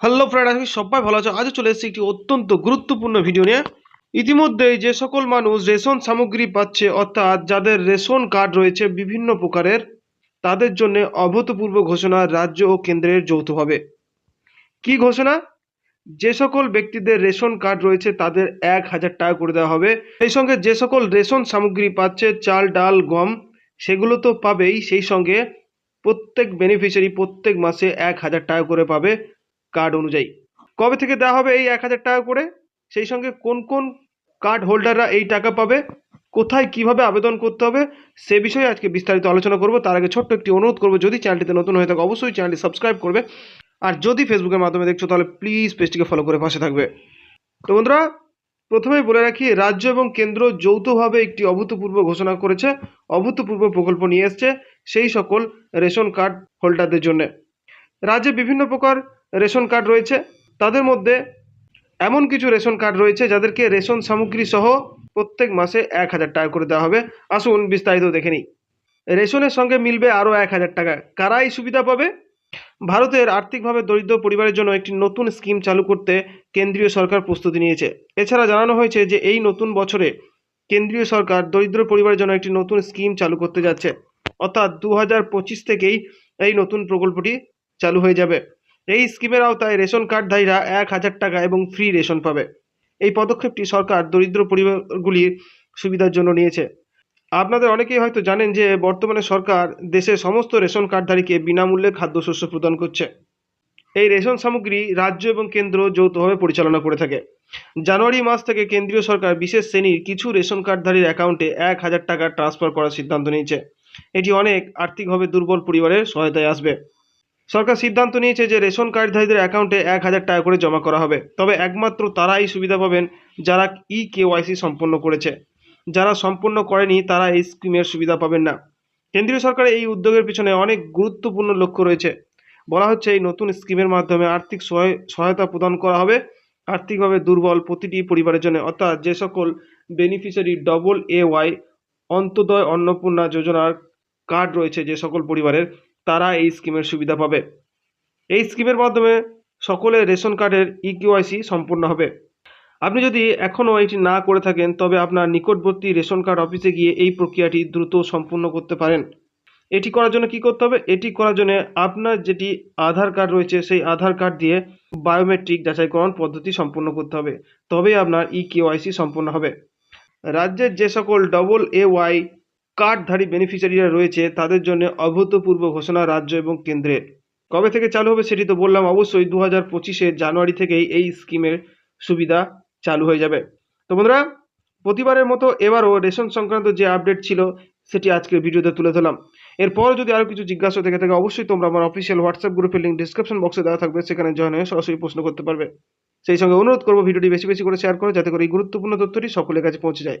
Hello friend আমি সবাই ভালো আছো। আজও চলে এসেছি একটি অত্যন্ত গুরুত্বপূর্ণ ভিডিও নিয়ে। ইতিমধ্যেই যে সকল মানুষ রেশন সামগ্রী পাচ্ছে, অর্থাৎ যাদের রেশন কার্ড রয়েছে বিভিন্ন প্রকারের, তাদের জন্য অভূতপূর্ব ঘোষণা রাজ্য ও কেন্দ্রের যৌথভাবে। কি ঘোষণা? যে সকল ব্যক্তিদের রেশন কার্ড রয়েছে, তাদের এক হাজার টাকা করে দেওয়া হবে। সেই সঙ্গে যে সকল রেশন সামগ্রী পাচ্ছে, চাল, ডাল, গম, সেগুলো তো পাবেই। সেই সঙ্গে প্রত্যেক বেনিফিশিয়ারি প্রত্যেক মাসে এক হাজার টাকা করে পাবে। কার্ড অনুযায়ী। কবে থেকে দেওয়া হবে এই এক হাজার টাকা করে? সেই সঙ্গে কোন কোন কার্ড হোল্ডাররা এই টাকা পাবে? কোথায় কীভাবে আবেদন করতে হবে? সে বিষয়ে আজকে বিস্তারিত আলোচনা করব। তার আগে ছোট্ট একটি অনুরোধ করব, যদি চ্যানেলটিতে নতুন হয়ে থাকে, অবশ্যই চ্যানেলটি সাবস্ক্রাইব করবে। আর যদি ফেসবুকের মাধ্যমে দেখছ, তাহলে প্লিজ পেজটিকে ফলো করে পাশে থাকবে। তো বন্ধুরা, প্রথমেই বলে রাখি, রাজ্য এবং কেন্দ্র যৌথভাবে একটি অভূতপূর্ব ঘোষণা করেছে, অভূতপূর্ব প্রকল্প নিয়ে এসছে, সেই সকল রেশন কার্ড হোল্ডারদের জন্য। রাজ্যে বিভিন্ন প্রকার রেশন কার্ড রয়েছে। তাদের মধ্যে এমন কিছু রেশন কার্ড রয়েছে যাদেরকে রেশন সামগ্রী সহ প্রত্যেক মাসে এক হাজার টাকা করে দেওয়া হবে। আসুন বিস্তারিত দেখে নিই। রেশনের সঙ্গে মিলবে আরও এক হাজার টাকা। কারা এই সুবিধা পাবে? ভারতের আর্থিকভাবে দরিদ্র পরিবারের জন্য একটি নতুন স্কিম চালু করতে কেন্দ্রীয় সরকার প্রস্তুতি নিয়েছে। এছাড়া জানানো হয়েছে যে এই নতুন বছরে কেন্দ্রীয় সরকার দরিদ্র পরিবারের জন্য একটি নতুন স্কিম চালু করতে যাচ্ছে। অর্থাৎ দু হাজার পঁচিশ থেকেই এই নতুন প্রকল্পটি চালু হয়ে যাবে। এই স্কিমের আওতায় রেশন কার্ডধারীরা এক হাজার টাকা এবং ফ্রি রেশন পাবে। এই পদক্ষেপটি সরকার দরিদ্র পরিবারগুলির সুবিধার জন্য নিয়েছে। আপনাদের অনেকেই হয়তো জানেন যে বর্তমানে সরকার দেশের সমস্ত রেশন কার্ডধারীকে বিনামূল্যে খাদ্যশস্য প্রদান করছে। এই রেশন সামগ্রী রাজ্য এবং কেন্দ্র যৌথভাবে পরিচালনা করে থাকে। জানুয়ারি মাস থেকে কেন্দ্রীয় সরকার বিশেষ শ্রেণির কিছু রেশন কার্ডধারীর অ্যাকাউন্টে এক হাজার টাকা ট্রান্সফার করার সিদ্ধান্ত নিয়েছে। এটি অনেক আর্থিকভাবে দুর্বল পরিবারের সহায়তায় আসবে। সরকার সিদ্ধান্ত নিয়েছে যে রেশন কার্ডধারীদের অ্যাকাউন্টে এক হাজার টাকা করে জমা করা হবে। তবে একমাত্র তারাই সুবিধা পাবেন যারা ই কেওয়াইসি সম্পন্ন করেছে। যারা সম্পূর্ণ করেনি, তারা এই স্কিমের সুবিধা পাবেন না। কেন্দ্রীয় সরকারের এই উদ্যোগের পিছনে অনেক গুরুত্বপূর্ণ লক্ষ্য রয়েছে। বলা হচ্ছে, এই নতুন স্কিমের মাধ্যমে আর্থিক সহায়- সহায়তা প্রদান করা হবে। আর্থিকভাবে দুর্বল প্রতিটি পরিবারের জন্য। অর্থাৎ যে সকল beneficiary double A Y, Antyodaya Annapurna যোজনার কার্ড রয়েছে যে সকল পরিবারের তারা এই স্কিমের সুবিধা পাবে। এই স্কিমের মাধ্যমে সকলের রেশন কার্ডের ইকিওয়াইসি সম্পূর্ণ হবে। আপনি যদি এখনও এটি না করে থাকেন, তবে আপনার নিকটবর্তী রেশন কার্ড অফিসে গিয়ে এই প্রক্রিয়াটি দ্রুত সম্পূর্ণ করতে পারেন। এটি করার জন্য কি করতে হবে? এটি করার জন্য আপনার যেটি আধার কার্ড রয়েছে, সেই আধার কার্ড দিয়ে বায়োমেট্রিক যাচাইকরণ পদ্ধতি সম্পূর্ণ করতে হবে। তবেই আপনার ই কেওয়াইসি সম্পূর্ণ হবে। রাজ্যের যে সকল ডবল এ ওয়াই কার্ডধারী বেনিফিশিয়ারিরা রয়েছে, তাদের জন্য অভূতপূর্ব ঘোষণা রাজ্য এবং কেন্দ্রের কবে থেকে চালু হবে সেটি তো বললাম, অবশ্যই দু হাজার পঁচিশের জানুয়ারি থেকেই এই স্কিমের সুবিধা চালু হয়ে যাবে। তো বন্ধুরা, প্রতিবারের মতো এবারও রেশন সংক্রান্ত যে আপডেট ছিল, সেটি আজকের ভিডিওতে তুলে ধরলাম। এরপর যদি আরও কিছু জিজ্ঞাসা থেকে থাকে, অবশ্যই তোমরা আমার অফিসিয়াল হোয়াটসঅ্যাপ গ্রুপের লিঙ্ক ডিসক্রিপশন বক্সে দেওয়া থাকবে, সেখানে জয়েন হয়ে সরাসরি প্রশ্ন করতে পারবে। সেই সঙ্গে অনুরোধ করব, ভিডিওটি বেশি বেশি করে শেয়ার করো, যাতে করে এই গুরুত্বপূর্ণ তথ্যটি সকলের কাছে পৌঁছে যায়।